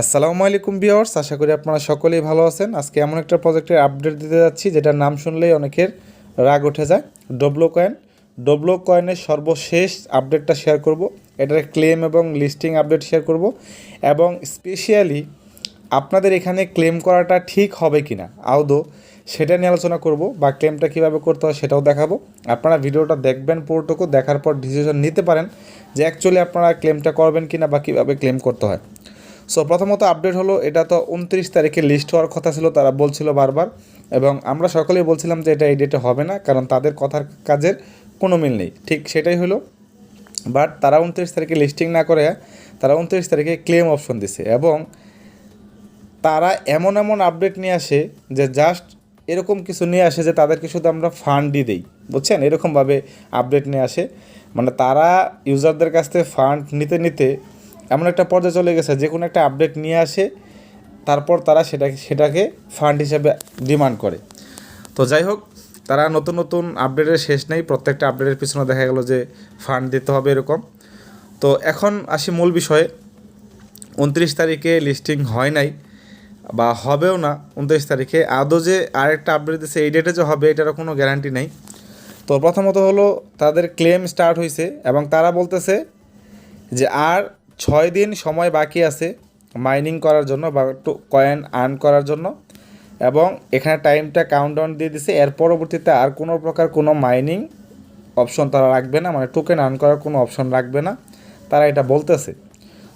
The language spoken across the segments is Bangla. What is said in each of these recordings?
আসসালামু আলাইকুম বিয়ার্স আশা করি আপনারা সকলেই ভালো আছেন। আজকে এমন একটা প্রজেক্টের আপডেট দিতে যাচ্ছি, যেটার নাম শুনলেই অনেকের রাগ উঠে যায়। ডবলো কয়েন ডবলো কয়েনের সর্বশেষ আপডেটটা শেয়ার করব। এটার ক্লেম এবং লিস্টিং আপডেট শেয়ার করব। এবং স্পেশালি আপনাদের এখানে ক্লেম করাটা ঠিক হবে কি না আদৌ সেটা নিয়ে আলোচনা করব বা ক্লেমটা কীভাবে করতে হয় সেটাও দেখাবো। আপনারা ভিডিওটা দেখবেন, পুরোটুকু দেখার পর ডিসিশন নিতে পারেন যে অ্যাকচুয়ালি আপনারা ক্লেমটা করবেন কি না বা কীভাবে ক্লেম করতে হয়। সো প্রথমত আপডেট হলো, এটা তো উনত্রিশ তারিখে লিস্ট হওয়ার কথা ছিল, তারা বলছিল বারবার। এবং আমরা সকলেই বলছিলাম যে এটা এই ডেটে হবে না, কারণ তাদের কথার কাজের কোনো মিল নেই। ঠিক সেটাই হলো। বাট তারা উনত্রিশ তারিখে লিস্টিং না করে, তারা উনত্রিশ তারিখে ক্লেম অপশন দিছে। এবং তারা এমন এমন আপডেট নিয়ে আসে যে জাস্ট এরকম কিছু নিয়ে আসে যে তাদেরকে শুধু আমরা ফান্ডই দিই। বুঝছেন? এরকমভাবে আপডেট নিয়ে আসে। মানে তারা ইউজারদের কাছ থেকে ফান্ড নিতে নিতে এমন একটা পর্যায়ে চলে গেছে যে কোনো একটা আপডেট নিয়ে আসে, তারপর তারা সেটাকে সেটাকে ফান্ড হিসেবে ডিমান্ড করে। তো যাই হোক, তারা নতুন নতুন আপডেটের শেষ নেই, প্রত্যেকটা আপডেটের পিছনে দেখা গেল যে ফান্ড দিতে হবে এরকম। তো এখন আসি মূল বিষয়ে। উনত্রিশ তারিখে লিস্টিং হয় নাই, বা হবেও না উনত্রিশ তারিখে। আদৌ যে আরেকটা আপডেট দিচ্ছে এই ডেটে যে হবে, এটারও কোনো গ্যারান্টি নেই। তো প্রথমত হলো, তাদের ক্লেম স্টার্ট হয়েছে এবং তারা বলতেছে যে আর ছয় দিন সময় বাকি আছে মাইনিং করার জন্য বা কয়েন আর্ন করার জন্য। এবং এখানে টাইমটা কাউন্টডাউন দিয়ে দিছে। এর পরবর্তীতে আর কোনো প্রকার কোনো মাইনিং অপশন তারা রাখবে না। মানে টোকেন আর্ন করার কোনো অপশন রাখবে না। তারা এটা বলতেছে।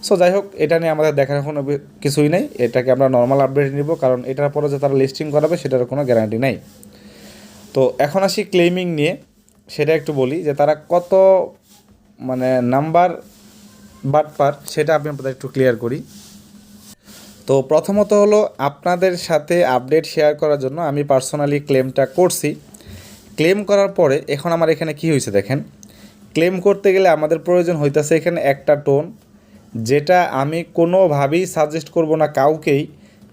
সো যাই হোক, এটা নিয়ে আমাদের দেখার কোনো কিছুই নেই। এটাকে আমরা নর্মাল আপডেট নিব। কারণ এটার পরে যে তারা লিস্টিং করাবে সেটার কোনো গ্যারান্টি নেই। তো, এখন আসি ক্লেমিং নিয়ে। সেটা একটু বলি যে তারা কত মানে নাম্বার বাটপার সেটা আমি আপনাদের একটু ক্লিয়ার করি। তো প্রথমত হলো, আপনাদের সাথে আপডেট শেয়ার করার জন্য আমি পার্সোনালি ক্লেমটা করছি। ক্লেম করার পরে, এখন আমার এখানে কি হয়েছে দেখেন? ক্লেম করতে গেলে আমাদের প্রয়োজন হইতাছে এখানে একটা টোন যেটা আমি কোনোভাবেই সাজেস্ট করব না কাউকেই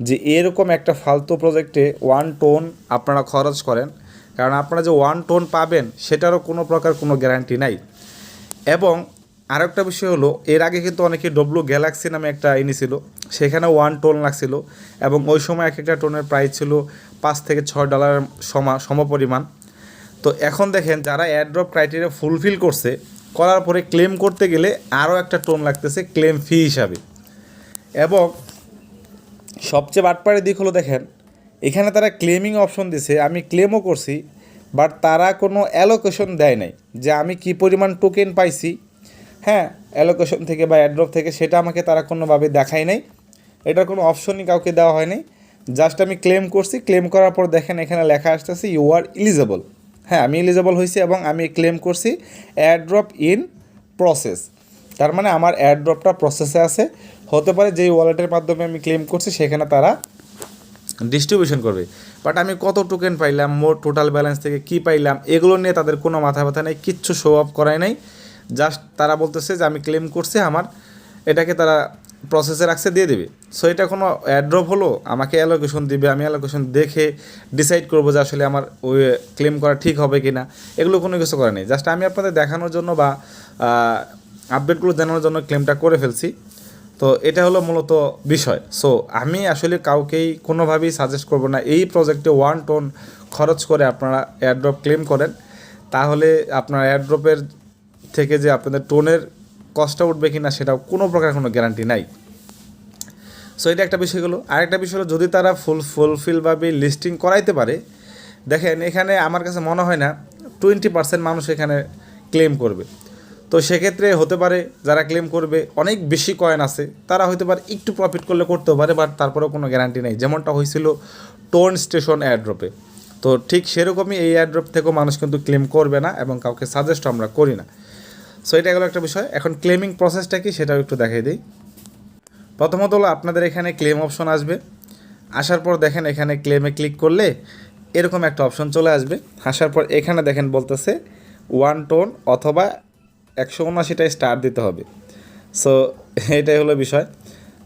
যে এরকম একটা ফালতু প্রজেক্টে ওয়ান টোন আপনারা খরচ করেন। কারণ আপনারা যে ওয়ান টোন পাবেন, সেটারও কোনো প্রকার কোনো গ্যারান্টি নাই। এবং আরেকটা বিষয় হলো, এর আগে কিন্তু অনেকে ডব্লু গ্যালাক্সি নামে একটা ইনি ছিল সেখানে ওয়ান টোন লাগছিল এবং ওই সময় এক একটা টোনের প্রাইস ছিল পাঁচ থেকে ছয় ডলারের সমা, সমপরিমাণ। তো এখন দেখেন, যারা অ্যাড্রপ ক্রাইটেরিয়া ফুলফিল করছে, করার পরে ক্লেম করতে গেলে আরও একটা টোন লাগতেছে ক্লেম ফি হিসাবে। এবং সবচেয়ে বাটপাড়ের দিক হলো দেখেন, এখানে তারা ক্লেমিং অপশন দিছে, আমি ক্লেমও করছি বাট তারা কোনো অ্যালোকেশন দেয় নাই যে আমি কি পরিমাণ টোকেন পাইছি হ্যাঁ অ্যালোকেশন থেকে বা অ্যাড্রপ থেকে সেটা আমাকে তারা কোনোভাবে দেখায় নাই। এটার কোনো অপশনই কাউকে দেওয়া হয়নি জাস্ট আমি ক্লেম করছি ক্লেম করার পর দেখেন এখানে লেখা আসতেছে ইউ আর ইলিজেবল হ্যাঁ আমি ইলিজেবল হয়েছি এবং আমি ক্লেম করছি অ্যাড্রপ ইন প্রসেস তার মানে আমার অ্যাড্রপটা প্রসেসে আছে। হতে পারে যেই ওয়ালেটের মাধ্যমে আমি ক্লেম করছি, সেখানে তারা ডিস্ট্রিবিউশন করবে। বাট আমি কত টোকেন পাইলাম, মোট টোটাল ব্যালেন্স থেকে কি পাইলাম, এগুলো নিয়ে তাদের কোনো মাথা ব্যথা নেই, কিচ্ছু শো অফ করায় নাই। জাস্ট তারা বলতেছে যে আমি ক্লেম করছি আমার, এটাকে তারা প্রসেসে রাখছে, দিয়ে দেবে। সো এটা কোনো অ্যাড্রপ হলো? আমাকে অ্যালোকেশন দিবে, আমি অ্যালোকেশন দেখে ডিসাইড করব যে আসলে আমার ওই ক্লেম করা ঠিক হবে কি না এগুলো কোনো কিছু করে নেই। জাস্ট আমি আপনাদের দেখানোর জন্য বা আপডেটগুলো জানানোর জন্য ক্লেমটা করে ফেলছি। তো এটা হলো মূলত বিষয়। সো আমি আসলে কাউকেই কোনোভাবেই সাজেস্ট করব না। এই প্রজেক্টে ওয়ান টোন খরচ করে আপনারা এয়ারড্রপ ক্লেম করেন। তাহলে আপনার এয়ারড্রপের থেকে যে আপনাদের টোনের কষ্টটা উঠবে কি না সেটাও কোনো প্রকার কোনো গ্যারান্টি নাই। সো এটা একটা বিষয় হলো। আরেকটা বিষয় হলো, যদি তারা ফুল ফুলফিলভাবে লিস্টিং করাইতে পারে, দেখেন এখানে আমার কাছে মনে হয় না টোয়েন্টি পার্সেন্ট মানুষ এখানে ক্লেম করবে। তো সেক্ষেত্রে হতে পারে, যারা ক্লেম করবে, অনেক বেশি কয়েন আছে, তারা হতে পারে একটু প্রফিট করলে করতেও পারে বাট তারপরেও কোনো গ্যারান্টি নেই। যেমনটা হয়েছিল টোন স্টেশন এয়ারড্রপে তো ঠিক সেরকমই এই এয়ারড্রপ থেকেও মানুষ কিন্তু ক্লেম করবে না এবং কাউকে সাজেস্ট আমরা করি না। সো এটা গেলো একটা বিষয়। এখন ক্লেমিং প্রসেসটা কি সেটাও একটু দেখাই দিই। প্রথমত হলো আপনাদের এখানে ক্লেম অপশন আসবে। আসার পর দেখেন এখানে ক্লেমে ক্লিক করলে এরকম একটা অপশন চলে আসবে। আসার পর এখানে দেখেন বলতেছে ওয়ান টোন অথবা একশো উনআশিটায় স্টার দিতে হবে। সো এটাই হলো বিষয়।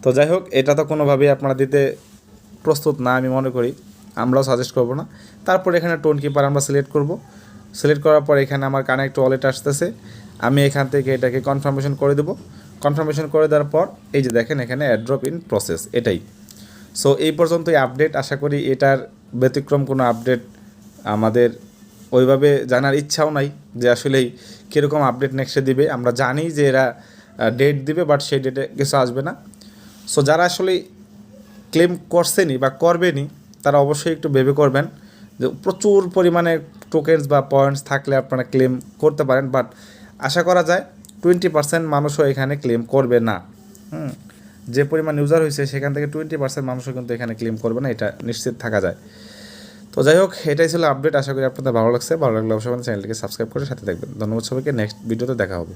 তো যাই হোক, এটা তো কোনোভাবেই আপনারা দিতে প্রস্তুত না, আমি মনে করি। আমরাও সাজেস্ট করব না। তারপর এখানে টোন কিপার আমরা সিলেক্ট করব। সিলেক্ট করার পর এখানে আমার কানেক্ট ওয়ালেট আসতেছে। আমি এখান থেকে এটাকে কনফার্মেশন করে দেবো। কনফার্মেশন করে দেওয়ার পর, এই যে দেখেন এখানে অ্যাড্রপ ইন প্রসেস এটাই। সো এই পর্যন্তই আপডেট আশা করি এটার ব্যতিক্রম কোনো আপডেট আমাদের ওইভাবে জানার ইচ্ছাও নাই যে আসলেই কীরকম আপডেট নেক্সটে দিবে। আমরা জানি যে এরা ডেট দিবে বাট সেই ডেটে কিছু আসবে না। সো যারা আসলে ক্লেম করছেনই বা করবেনি তারা অবশ্যই একটু ভেবে করবেন যে প্রচুর পরিমাণে টোকেন্স বা পয়েন্টস থাকলে আপনারা ক্লেম করতে পারেন বাট আশা করা যায় টোয়েন্টি পার্সেন্ট মানুষও এখানে ক্লেম করবে না। হুম, যে পরিমাণ ইউজার হয়েছে সেখান থেকে টোয়েন্টি পার্সেন্ট মানুষও কিন্তু এখানে ক্লেম করবে না, এটা নিশ্চিত থাকা যায়। তো যাই হোক, এটাই ছিল আপডেট আশা করি আপনাদের ভালো লাগছে। ভালো লাগলে অবশ্যই চ্যানেলটিকে সাবস্ক্রাইব করে সাথে দেখবেন ধন্যবাদ সবাইকে নেক্সট ভিডিওতে দেখা হবে।